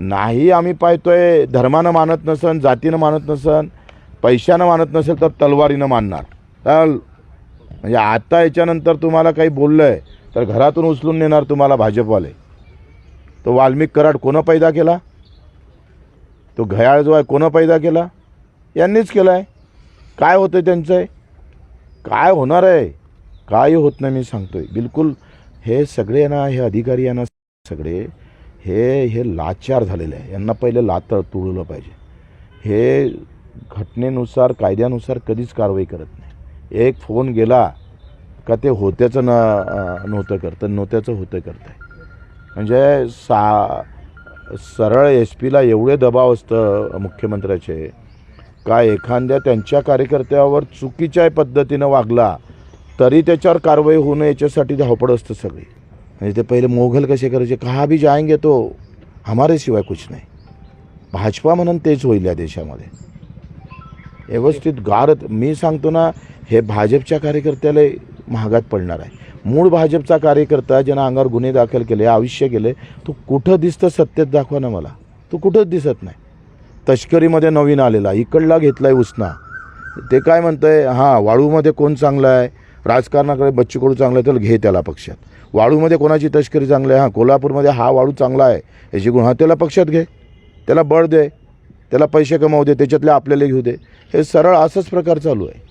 नाही आम्ही पाहतोय धर्मानं मानत नसन जातीनं मानत नसन पैशानं मानत नसेल तर तलवारीनं मानणार. तर म्हणजे आता याच्यानंतर तुम्हाला काही बोललं आहे तर घरातून उचलून नेणार तुम्हाला भाजपवाले. तो वाल्मिक कराड कोणं पैदा केला? तो घयाळ जो आहे कोणं पैदा केला? यांनीच केला आहे काय होतं आहे त्यांचं आहे काय होणार आहे? काय होत नाही मी सांगतोय. बिलकुल हे सगळे ना हे अधिकारी यांना सगळे हे हे लाचार झालेले आहे. यांना पहिले लातळ तुळलं पाहिजे. हे घटनेनुसार कायद्यानुसार कधीच कारवाई करत नाही. एक फोन गेला का ते होत्याचं न नव्हतं करतं नव्हत्याचं होतं करतं म्हणजे सा सरळ एस पीला एवढे दबाव असतं मुख्यमंत्र्याचे. का एखाद्या त्यांच्या कार्यकर्त्यावर चुकीच्या पद्धतीनं वागला तरी त्याच्यावर कारवाई होणं याच्यासाठी धावपड असतं सगळी. म्हणजे ते पहिले मोघल कसे करायचे कहा भी जाएंगे तो हमारे शिवाय कुछ नाही. भाजपा म्हणून तेच होईल या देशामध्ये. व्यवस्थित गारत मी सांगतो ना हे भाजपच्या कार्यकर्त्याला महागात पडणार आहे. मूळ भाजपचा कार्यकर्ता ज्यानं अंगावर गुन्हे दाखल केले आयुष्य केले तो कुठं दिसतं सत्तेत दाखवा ना मला. तो कुठंच दिसत नाही. तस्करीमध्ये नवीन आलेला इकडला घेतला आहे उसना. ते काय म्हणतंय हां वाळूमध्ये कोण चांगलं आहे? राजकारणाकडे बच्चू कडू चांगलं आहे तर घे त्याला पक्षात. वाळूमध्ये कोणाची तस्करी चांगली आहे? हां कोल्हापूरमध्ये हा वाळू चांगला आहे. याची गुण हा त्याला पक्षात घे. त्याला बळ दे. त्याला पैसे कमावू दे. त्याच्यातले आपल्याला घेऊ दे. हे सरळ असंच प्रकार चालू आहे.